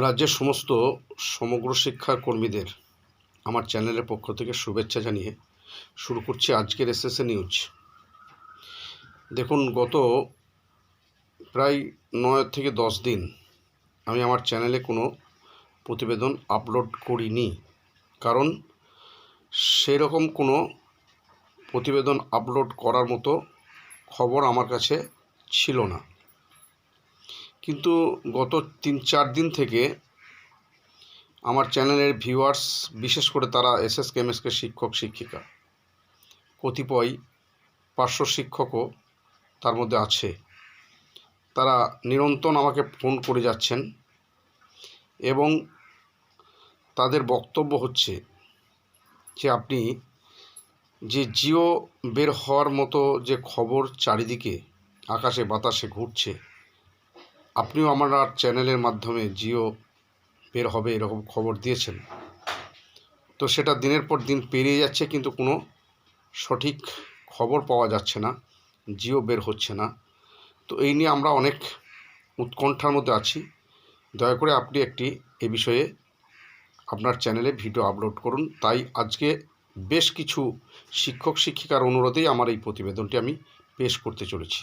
রাজ্যের সমস্ত সমগ্র শিক্ষা কর্মীদের আমার চ্যানেলের পক্ষ থেকে শুভেচ্ছা জানিয়ে শুরু করছি আজকের এসএসএ নিউজ। দেখুন, গত প্রায় নয় থেকে দশ দিন আমি আমার চ্যানেলে কোনো প্রতিবেদন আপলোড করিনি। কারণ সেরকম কোনো প্রতিবেদন আপলোড করার মতো খবর আমার কাছে ছিল না। কিন্তু গত তিন, চার দিন থেকে আমার চ্যানেলের ভিউয়ার্স, বিশেষ করে তারা এস এস কেমএসকে শিক্ষক, শিক্ষিকা, কতিপয় পার্শ্ব শিক্ষকও তার মধ্যে আছে। তারা নিরন্তর আমাকে ফোন করে যাচ্ছেন এবং তাদের বক্তব্য হচ্ছে যে আপনি যে জিও বের হওয়ার মতো যে খবর চারিদিকে আকাশে বাতাসে ঘুরছে আপনিও আমার চ্যানেলের মাধ্যমে জিও বের হবে এরকম খবর দিয়েছেন। তো সেটা দিনের পর দিন পেরিয়ে যাচ্ছে কিন্তু কোনো সঠিক খবর পাওয়া যাচ্ছে না, জিও বের হচ্ছে না। তো এই নিয়ে আমরা অনেক উৎকণ্ঠার মধ্যে আছি। দয়া করে আপনি একটি এ বিষয়ে আপনার চ্যানেলে ভিডিও আপলোড করুন। তাই আজকে বেশ কিছু শিক্ষক শিক্ষিকার অনুরোধেই আমার এই প্রতিবেদনটি আমি পেশ করতে চলেছি।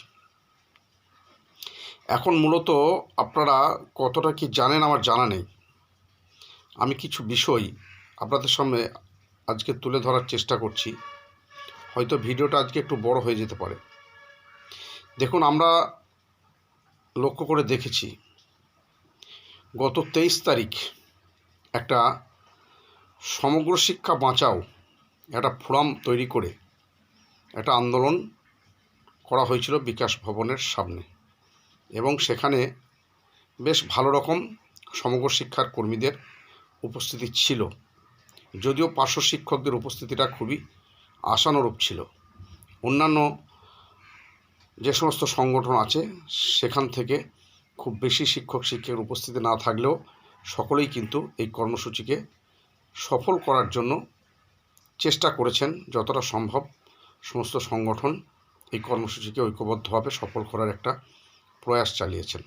এখন মূলত আপনারা কতটা কি জানেন আমার জানা নেই। আমি কিছু বিষয় আপনাদের সামনে আজকে তুলে ধরার চেষ্টা করছি। হয়তো ভিডিওটা আজকে একটু বড় হয়ে যেতে পারে। দেখুন, আমরা লক্ষ্য করে দেখেছি, গত তেইশ তারিখ একটা সমগ্র শিক্ষা বাঁচাও, একটা ফোরাম তৈরি করে একটা আন্দোলন করা হয়েছিল বিকাশ ভবনের সামনে। এবং সেখানে বেশ ভালো রকম সমগ্র শিক্ষার কর্মীদের উপস্থিতি ছিল। যদিও পার্শ্ব শিক্ষকদের উপস্থিতিটা খুবই আশানুরূপ ছিল। অন্যান্য যে সমস্ত সংগঠন আছে, সেখান থেকে খুব বেশি শিক্ষক শিক্ষকের উপস্থিতি না থাকলেও সকলেই কিন্তু এই কর্মসূচিকে সফল করার জন্য চেষ্টা করেছেন যতটা সম্ভব। সমস্ত সংগঠন এই কর্মসূচিকে ঐক্যবদ্ধভাবে সফল করার একটা প্রয়াস চালিয়েছেন।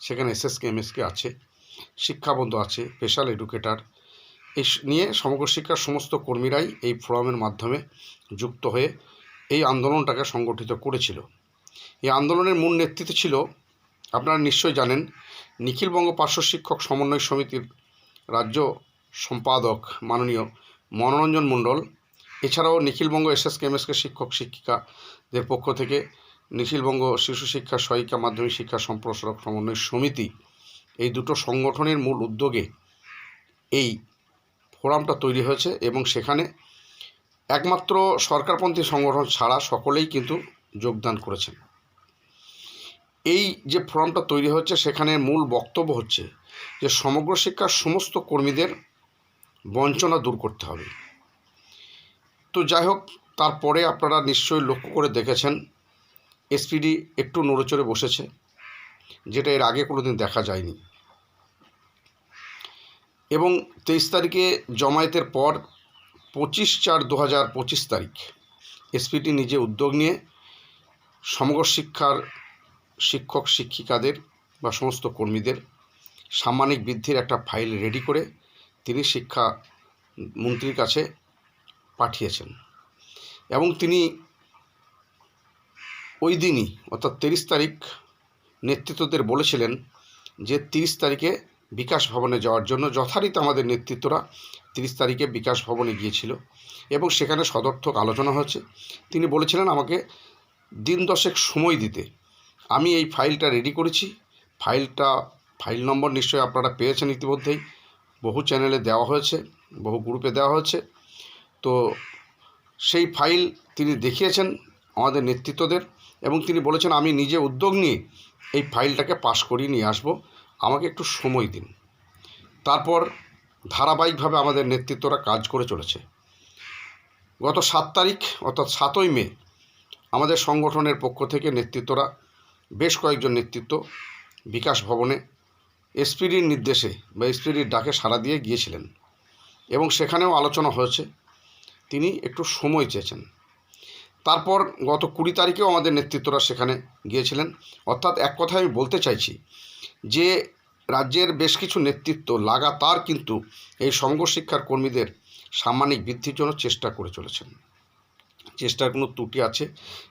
সেখানে এসএসকে, এমএসকে আছে, শিক্ষাবন্ধু আছে স্পেশাল এডুকেটার এই নিয়ে সমগ্র শিক্ষার সমস্ত কর্মীরাই এই ফোরামের মাধ্যমে যুক্ত হয়ে এই আন্দোলনটাকে সংগঠিত করেছিল। এই আন্দোলনের মূল নেতৃত্বে ছিল, আপনারা নিশ্চয়ই জানেন নিখিলবঙ্গ পার্শ্ব শিক্ষক সমন্বয় সমিতির রাজ্য সম্পাদক মাননীয় মনোরঞ্জন মণ্ডল। এছাড়াও নিখিলবঙ্গ এস এস কেমএসকে শিক্ষক, শিক্ষিকাদের পক্ষ থেকে নিখিলবঙ্গ শিশু শিক্ষা সহায়িকা মাধ্যমিক শিক্ষা সম্প্রসারক সমন্বয় সমিতি এই দুটো সংগঠনের মূল উদ্যোগে এই ফোরামটা তৈরি হয়েছে এবং সেখানে একমাত্র সরকারপন্থী সংগঠন ছাড়া সকলেই কিন্তু যোগদান করেছেন। এই যে ফোরামটা তৈরি হচ্ছে সেখানে মূল বক্তব্য হচ্ছে যে সমগ্র শিক্ষার সমস্ত কর্মীদের বঞ্চনা দূর করতে হবে। তো যাই হোক, তারপরে আপনারা নিশ্চয়ই লক্ষ্য করে দেখেছেন এসপিডি একটু নড়েচড়ে বসেছে, যেটা এর আগে কোনোদিন দেখা যায়নি। এবং তেইশ তারিখে জমায়েতের পর পঁচিশ চার দু হাজার পঁচিশ তারিখ এসপিটি নিজে উদ্যোগ নিয়ে সমগ্র শিক্ষার শিক্ষক, শিক্ষিকাদের বা সমস্ত কর্মীদের সাম্মানিক বৃদ্ধির একটা ফাইল রেডি করে তিনি শিক্ষা মন্ত্রীর কাছে পাঠিয়েছেন। এবং তিনি ওই দিনই, অর্থাৎ তিরিশ তারিখ, নেতৃত্বদের বলেছিলেন যে তিরিশ তারিখে বিকাশ ভবনে যাওয়ার জন্য যথারীতি আমাদের নেতৃত্বরা তিরিশ তারিখে বিকাশ ভবনে গিয়েছিল এবং সেখানে সদর্থক আলোচনা হয়েছে। তিনি বলেছিলেন, আমাকে দিন দশেক সময় দিতে। আমি এই ফাইলটা রেডি করেছি। ফাইলটা, ফাইল নম্বর নিশ্চয়ই আপনারা পেয়েছেন ইতিমধ্যেই। বহু চ্যানেলে দেওয়া হয়েছে, বহু গ্রুপে দেওয়া হয়েছে। তো সেই ফাইল তিনি দেখিয়েছেন আমাদের নেতৃত্বদের। এবং তিনি বলেছেন, আমি নিজে উদ্যোগ নিয়ে এই ফাইলটাকে পাশ করিয়ে নিয়ে আসব। আমাকে একটু সময় দিন। তারপর ধারাবাহিকভাবে আমাদের নেতৃত্বরা কাজ করে চলেছে। গত সাত তারিখ, অর্থাৎ সাতই মে, আমাদের সংগঠনের পক্ষ থেকে নেতৃত্বরা, বেশ কয়েকজন নেতৃত্ব বিকাশ ভবনে এসপিডির নির্দেশে বা এসপিডির ডাকে সাড়া দিয়ে গিয়েছিলেন এবং সেখানেও আলোচনা হয়েছে। তিনি একটু সময় চেয়েছেন। তারপর গত কুড়ি তারিখেও আমাদের নেতৃত্বরা সেখানে গিয়েছিলেন। অর্থাৎ এক কথায় আমি বলতে চাইছি যে, রাজ্যের বেশ কিছু নেতৃত্ব লাগাতার কিন্তু এই সমগ্র শিক্ষার কর্মীদের সাম্মানিক বৃদ্ধির জন্য চেষ্টা করে চলেছেন। চেষ্টার কোনো ত্রুটি আছে,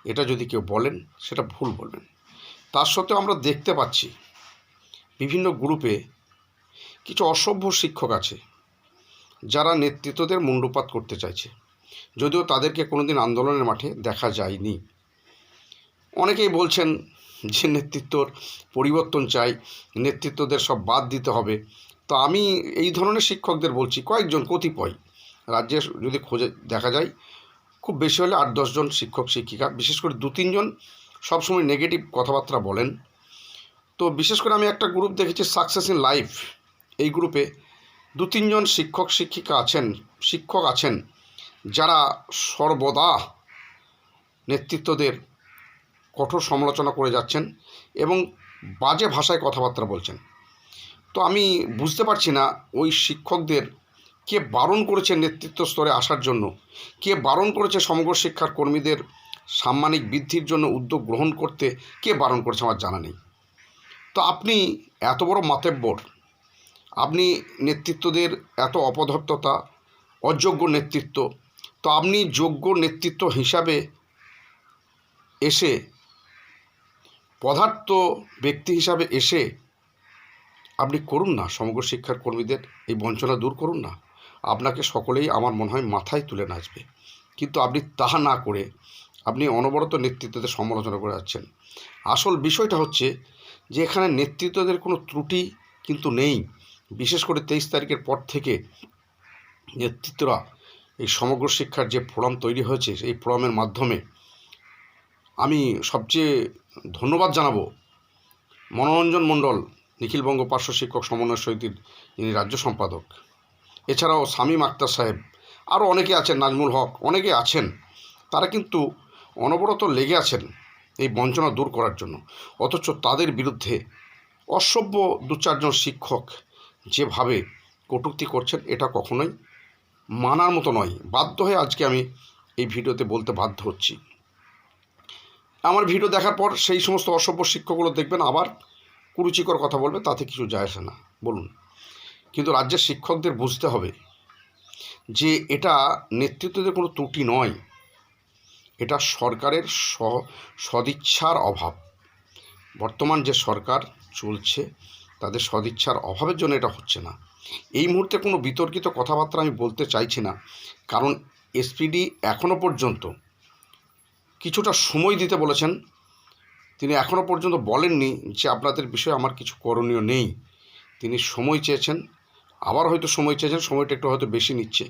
এটা যদি কেউ বলেন, সেটা ভুল বলবেন। তার সত্ত্বেও আমরা দেখতে পাচ্ছি বিভিন্ন গ্রুপে কিছু অসভ্য শিক্ষক আছে, যারা নেতৃত্বদের মুণ্ডপাত করতে চাইছে। যদিও তাদেরকে কোনোদিন আন্দোলনের মাঠে দেখা যায়নি। অনেকেই বলছেন যে নেতৃত্বর পরিবর্তন চাই, নেতৃত্বদের সব বাদ দিতে হবে। তো আমি এই ধরনের শিক্ষকদের বলছি, কয়েকজন কতিপয় রাজ্যে যদি খোঁজে দেখা যায়, খুব বেশি হলে আট দশজন শিক্ষক, শিক্ষিকা, বিশেষ করে দু তিনজন সবসময় নেগেটিভ কথাবার্তা বলেন। তো বিশেষ করে আমি একটা গ্রুপ দেখেছি সাকসেস ইন লাইফ এই গ্রুপে দু তিনজন শিক্ষক, শিক্ষিকা আছেন, শিক্ষক আছেন। যারা সর্বদা নেতৃত্বদের কঠোর সমালোচনা করে যাচ্ছেন এবং বাজে ভাষায় কথাবার্তা বলছেন। তো আমি বুঝতে পারছি না ওই শিক্ষকদের কে বারণ করেছে নেতৃত্ব স্তরে আসার জন্য, কে বারণ করেছে সমগ্র শিক্ষার কর্মীদের সাম্মানিক বৃদ্ধির জন্য উদ্যোগ গ্রহণ করতে কে বারণ করেছে আমার জানা নেই। তো আপনি এত বড় মাতেব্বর, আপনি নেতৃত্বদের এত অপদর্থতা অযোগ্য নেতৃত্ব তো আপনি যোগ্য নেতৃত্ব হিসাবে এসে, পদার্থ ব্যক্তি হিসাবে এসে আপনি করুন না, সমগ্র শিক্ষার কর্মীদের এই বঞ্চনা দূর করুন না। আপনাকে সকলেই আমার মনে হয় মাথায় তুলে নাচবে। কিন্তু আপনি তাহা না করে আপনি অনবরত নেতৃত্বদের সমালোচনা করে যাচ্ছেন। আসল বিষয়টা হচ্ছে যে এখানে নেতৃত্বদের কোনো ত্রুটি কিন্তু নেই। বিশেষ করে তেইশ তারিখের পর থেকে নেতৃত্বরা এই সমগ্র শিক্ষার যে ফোরাম তৈরি হয়েছে, এই ফোরামের মাধ্যমে আমি সবচেয়ে ধন্যবাদ জানাব মনোরঞ্জন মণ্ডল নিখিলবঙ্গ পার্শ্ব শিক্ষক সমন্বয় সমিতির, যিনি রাজ্য সম্পাদক। এছাড়াও শামীম আক্তার সাহেব আরও অনেকে আছেন, নাজমুল হক, অনেকে আছেন, তারা কিন্তু অনবরত লেগে আছেন এই বঞ্চনা দূর করার জন্য। অথচ তাদের বিরুদ্ধে অসভ্য দু চারজন শিক্ষক যেভাবে কটূক্তি করছেন, এটা কখনোই মানার মতো নয়। বাধ্য হয়ে আজকে আমি এই ভিডিওতে বলতে বাধ্য হচ্ছি। আমার ভিডিও দেখার পর সেই সমস্ত অসভ্য শিক্ষকগুলো দেখবেন, আবার কুরুচিকর কথা বলবে, তাতে কিছু যায় আসে না। বলুন। কিন্তু রাজ্যের শিক্ষকদের বুঝতে হবে যে এটা নেতৃত্বদের কোনো ত্রুটি নয়। এটা সরকারের সদিচ্ছার অভাব। বর্তমান যে সরকার চলছে, তাদের সদিচ্ছার অভাবের জন্য এটা হচ্ছে না। এই মুহূর্তে কোনো বিতর্কিত কথাবার্তা আমি বলতে চাইছি না, কারণ এসপিডি এখনও পর্যন্ত কিছুটা সময় দিতে বলেছেন। তিনি এখনও পর্যন্ত বলেননি যে আপনাদের বিষয়ে আমার কিছু করণীয় নেই। তিনি সময় চেয়েছেন, আবার হয়তো সময় চেয়েছেন, সময়টা একটু হয়তো বেশি নিচ্ছে।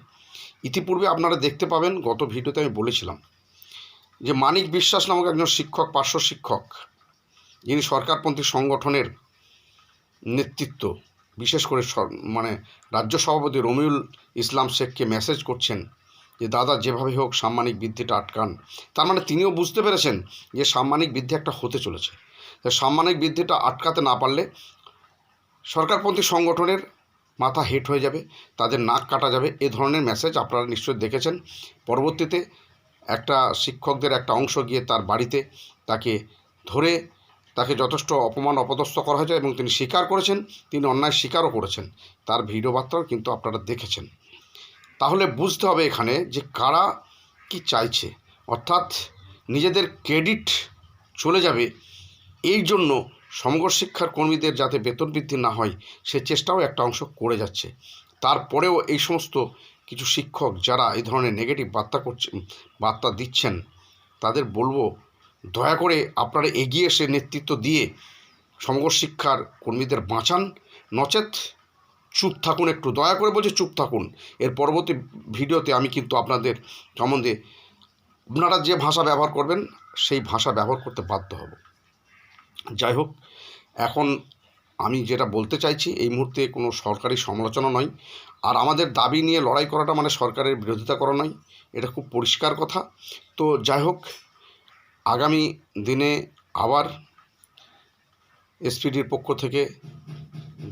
ইতিপূর্বে আপনারা দেখতে পাবেন, গত ভিডিওতে আমি বলেছিলাম যে মানিক বিশ্বাস নামক একজন শিক্ষক, পার্শ্ব শিক্ষক, যিনি সরকারপন্থী সংগঠনের নেতৃত্ব বিশেষ করে মানে রাজ্য সভাপতি রমিউল ইসলাম শেখকে মেসেজ করছেন যে, দাদা যেভাবে হোক সাম্মানিক বৃদ্ধিটা আটকান। তার মানে তিনিও বুঝতে পেরেছেন যে, সাম্মানিক বৃদ্ধি একটা হতে চলেছে। সাম্মানিক বৃদ্ধিটা আটকাতে না পারলে সরকারপন্থী সংগঠনের মাথা হেট হয়ে যাবে, তাদের নাক কাটা যাবে। এ ধরনের মেসেজ আপনারা নিশ্চয়ই দেখেছেন। পরবর্তীতে একটা শিক্ষকদের একটা অংশ গিয়ে তার বাড়িতে তাকে ধরে যথেষ্ট অপমান অপদস্থ করা হয়েছে এবং তিনি স্বীকার করেছেন, তিনি অন্যায় স্বীকারও করেছেন। তার ভিডিও বার্তাও কিন্তু আপনারা দেখেছেন। তাহলে বুঝতে হবে এখানে যে কারা কি চাইছে। অর্থাৎ নিজেদের ক্রেডিট চলে যাবে, এই জন্য সমগ্র শিক্ষার কর্মীদের যাতে বেতন বৃদ্ধি না হয়, সে চেষ্টাও একটা অংশ করে যাচ্ছে। তারপরেও এই সমস্ত কিছু শিক্ষক যারা এই ধরনের নেগেটিভ বার্তা করছেন বার্তা দিচ্ছেন, তাদের বলব দয়া করে আপনারা এগিয়ে এসে নেতৃত্ব দিয়ে সমগ্র শিক্ষার কর্মীদের বাঁচান। নচেত চুপ থাকুন একটু। দয়া করে বলছি চুপ থাকুন। এর পরবর্তী ভিডিওতে আমি কিন্তু আপনাদের সম্বন্ধে আপনারা যে ভাষা ব্যবহার করবেন, সেই ভাষা ব্যবহার করতে বাধ্য হব। যাই হোক, এখন আমি যেটা বলতে চাইছি, এই মুহূর্তে কোনো সরকারি সমালোচনা নয়। আর আমাদের দাবি নিয়ে লড়াই করাটা মানে সরকারের বিরোধিতা করা নয়। এটা খুব পরিষ্কার কথা। তো যাই হোক আগামী দিনে আবার এসপিডির পক্ষ থেকে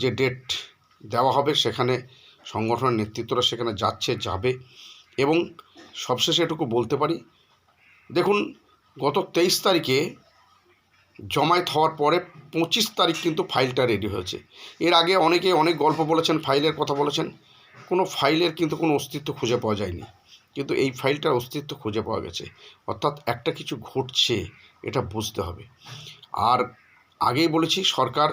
যে ডেট দেওয়া হবে, সেখানে সংগঠনের নেতৃত্বরা সেখানে যাচ্ছে, যাবে এবং সবশেষে এটুকু বলতে পারি। দেখুন, গত তেইশ তারিখে জমায়েত হওয়ার পরে পঁচিশ তারিখ কিন্তু ফাইলটা রেডি হয়েছে। এর আগে অনেকে অনেক গল্প বলেছেন, ফাইলের কথা বলেছেন, কোনো ফাইলের কিন্তু কোনো অস্তিত্ব খুঁজে পাওয়া যায়নি। কিন্তু এই ফাইলটার অস্তিত্ব খুঁজে পাওয়া গেছে। অর্থাৎ একটা কিছু ঘটছে, এটা বুঝতে হবে। আর আগেই বলেছি, সরকার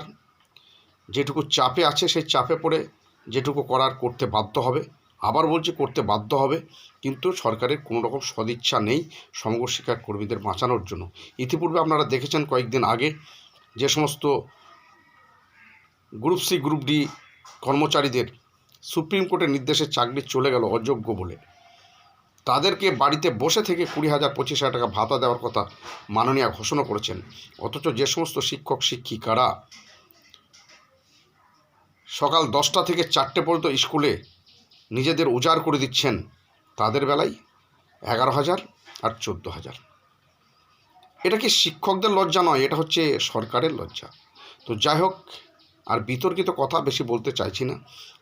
যেটুকু চাপে আছে, সেই চাপে পড়ে যেটুকু করার করতে বাধ্য হবে। আবার বলছি, করতে বাধ্য হবে, কিন্তু সরকারের কোনো রকম সদিচ্ছা নেই সমগ্র শিক্ষা কর্মীদের বাঁচানোর জন্য। ইতিপূর্বে আপনারা দেখেছেন কয়েকদিন আগে যে সমস্ত গ্রুপ সি, গ্রুপ ডি কর্মচারীদের সুপ্রিম কোর্টের নির্দেশে চাকরি চলে গেল অযোগ্য বলে। তাদেরকে বাড়িতে বসে থেকে কুড়ি হাজার, পঁচিশ হাজার টাকা ভাতা দেওয়ার কথা মাননীয় ঘোষণা করেছেন। অথচ যে সমস্ত শিক্ষক, শিক্ষিকারা সকাল দশটা থেকে চারটে পর্যন্ত স্কুলে নিজেদের উজাড় করে দিচ্ছেন, তাদের বেলায় এগারো হাজার আর চোদ্দ হাজার। এটা কি শিক্ষকদের লজ্জা নয়? এটা হচ্ছে সরকারের লজ্জা। তো যাই হোক, আর বিতর্কিত কথা বেশি বলতে চাইছি না।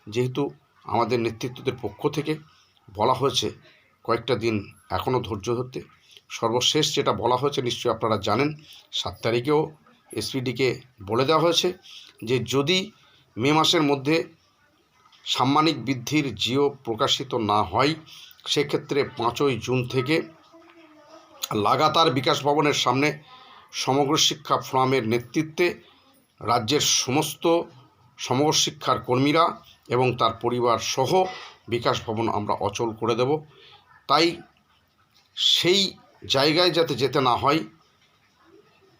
যেহেতু আমাদের নেতৃত্বদের পক্ষ থেকে বলা হয়েছে কয়েকটা দিন এখনও ধৈর্য ধরতে। সর্বশেষ যেটা বলা হয়েছে, নিশ্চয়ই আপনারা জানেন, সাত তারিখেও এসপিডিকে বলে দেওয়া হয়েছে যে যদি মে মাসের মধ্যে সাম্মানিক বৃদ্ধির জিও প্রকাশিত না হয়, সেক্ষেত্রে পাঁচই জুন থেকে লাগাতার বিকাশ ভবনের সামনে সমগ্র শিক্ষা ফোরামের নেতৃত্বে রাজ্যের সমস্ত সমগ্র শিক্ষার কর্মীরা এবং তার পরিবার সহ বিকাশ ভবন আমরা অচল করে দেব। তাই সেই জায়গায় যাতে যেতে না হয়,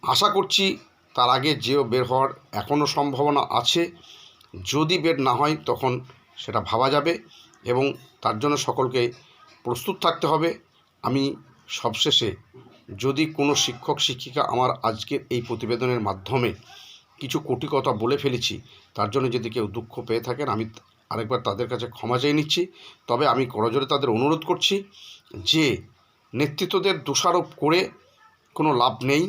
আশা করছি তার আগে যেও বের হওয়ার এখনও সম্ভাবনা আছে। যদি বের না হয় তখন সেটা ভাবা যাবে এবং তার জন্য সকলকে প্রস্তুত থাকতে হবে। আমি সবশেষে যদি কোনো শিক্ষক, শিক্ষিকা আমার আজকের এই প্রতিবেদনের মাধ্যমে কিছু কোটি কথা বলে ফেলেছি, তার জন্য যদি কেউ দুঃখ পেয়ে থাকেন, আমি আরেকবার তাদের কাছে ক্ষমা চেয়ে নিচ্ছি। তবে আমি করজোরে তাদের অনুরোধ করছি যে নেতৃত্বদের দোষারোপ করে কোনো লাভ নেই।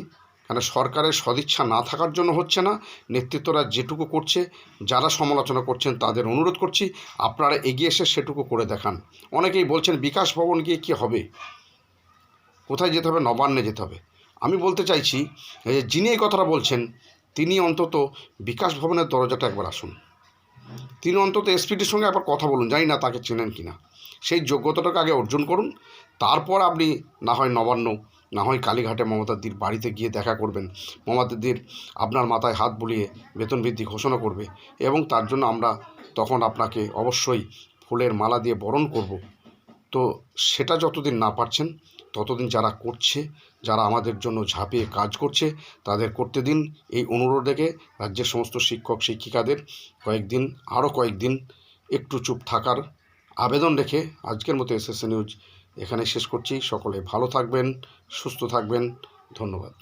কেন সরকারের সদিচ্ছা না থাকার জন্য হচ্ছে না। নেতৃত্বরা যেটুকু করছে, যারা সমালোচনা করছেন তাদের অনুরোধ করছি, আপনারা এগিয়ে এসে সেটুকু করে দেখান। অনেকেই বলছেন, বিকাশ ভবন গিয়ে কী হবে? কোথায় যেতে হবে? নবান্নে যেতে হবে। আমি বলতে চাইছি যিনি এই কথাটা বলছেন, তিনি অন্তত বিকাশ ভবনের দরজাটা একবার আসুন। তিনি অন্তত এসপিটির সঙ্গে একবার কথা বলুন, জানি না তাকে চেনেন কি না সেই যোগ্যতাটাকে আগে অর্জন করুন, তারপর আপনি না হয় নবান্ন, না হয় কালীঘাটে মমতাদির বাড়িতে গিয়ে দেখা করবেন। মমতাদির আপনার মাথায় হাত বুলিয়ে বেতন বৃদ্ধি ঘোষণা করবে এবং তার জন্য আমরা তখন আপনাকে অবশ্যই ফুলের মালা দিয়ে বরণ করব। তো সেটা যতদিন না পারছেন ততদিন যারা করছে, যারা আমাদের জন্য ঝাঁপিয়ে কাজ করছে, তাদের করতে দিন। এই অনুরোধ রেখে রাজ্যের সমস্ত শিক্ষক, শিক্ষিকাদের কয়েকদিন, আরও কয়েকদিন একটু চুপ থাকার আবেদন রেখে আজকের মতো এসএসএ নিউজ এখানে শেষ করছি। সকলে ভালো থাকবেন, সুস্থ থাকবেন। ধন্যবাদ।